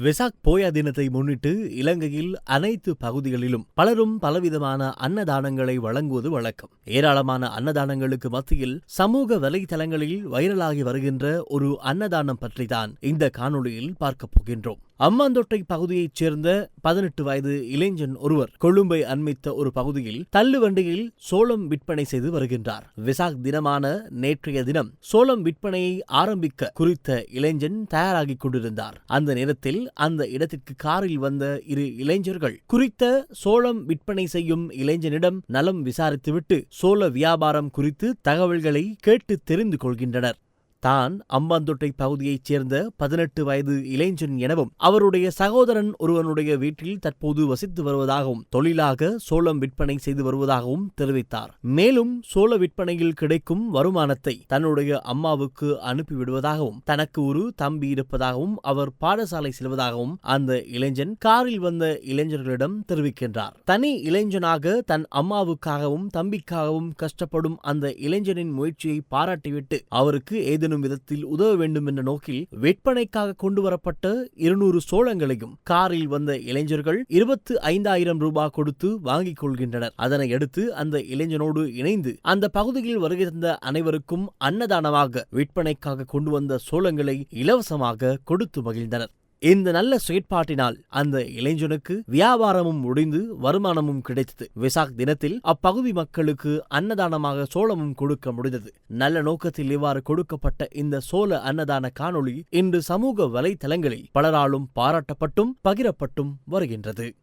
வெசாக் போயா தினத்தை முன்னிட்டு இலங்கையில் அனைத்து பகுதிகளிலும் பலரும் பலவிதமான அன்னதானங்களை வழங்குவது வழக்கம். ஏராளமான அன்னதானங்களுக்கு மத்தியில் சமூக வலைதளங்களில் வைரலாகி வருகின்ற ஒரு அன்னதானம் பற்றிதான் இந்த காணொளியில் பார்க்கப் போகின்றோம். அம்மாந்தொட்டை பகுதியைச் சேர்ந்த பதினெட்டு வயது இளைஞன் ஒருவர் கொழும்பை அண்மித்த ஒரு பகுதியில் தள்ளுவண்டியில் சோளம் விற்பனை செய்து வருகின்றார். விசாக் தினமான நேற்றைய தினம் சோளம் விற்பனையை ஆரம்பிக்க குறித்த இளைஞன் தயாராகிக் கொண்டிருந்தார். அந்த நேரத்தில் அந்த இடத்திற்கு காரில் வந்த இரு இளைஞர்கள் குறித்த சோளம் விற்பனை செய்யும் இளைஞனிடம் நலம் விசாரித்துவிட்டு சோள வியாபாரம் குறித்து தகவல்களை கேட்டு தெரிந்து கொள்கின்றனர். தான் அம்பாந்தொட்டை பகுதியைச் சேர்ந்த பதினெட்டு வயது இளைஞன் எனவும் அவருடைய சகோதரன் ஒருவனுடைய வீட்டில் தற்போது வசித்து வருவதாகவும் தொழிலாக சோளம் விற்பனை செய்து வருவதாகவும் தெரிவித்தார். மேலும் சோள விற்பனையில் கிடைக்கும் வருமானத்தை தன்னுடைய அம்மாவுக்கு அனுப்பிவிடுவதாகவும் தனக்கு ஒரு தம்பி இருப்பதாகவும் அவர் பாடசாலை செல்வதாகவும் அந்த இளைஞன் காரில் வந்த இளைஞர்களிடம் தெரிவிக்கின்றார். தனி இளைஞனாக தன் அம்மாவுக்காகவும் தம்பிக்காகவும் கஷ்டப்படும் அந்த இளைஞனின் முயற்சியை பாராட்டிவிட்டு அவருக்கு ஏதேனும் விதத்தில் உதவ வேண்டும் என்ற நோக்கில் விற்பனைக்காக கொண்டு வரப்பட்ட இருநூறு சோளங்களையும் காரில் வந்த இளைஞர்கள் இருபத்து ஐந்தாயிரம் ரூபாய் கொடுத்து வாங்கிக் கொள்கின்றனர். அதனை அடுத்து அந்த இளைஞனோடு இணைந்து அந்த பகுதியில் வருகை தந்த அனைவருக்கும் அன்னதானமாக விற்பனைக்காக கொண்டு வந்த சோளங்களை இலவசமாக கொடுத்து மகிழ்ந்தனர். இந்த நல்ல செயற்பாட்டினால் அந்த இளைஞனுக்கு வியாபாரமும் முடிந்து வருமானமும் கிடைத்தது. விசாக் தினத்தில் அப்பகுதி மக்களுக்கு அன்னதானமாக சோளமும் கொடுக்க முடிந்தது. நல்ல நோக்கத்தில் இவ்வாறு கொடுக்கப்பட்ட இந்த சோழ அன்னதான காணொளி இன்று சமூக வலைதளங்களில் பலராலும் பாராட்டப்பட்டும் பகிரப்பட்டும் வருகின்றது.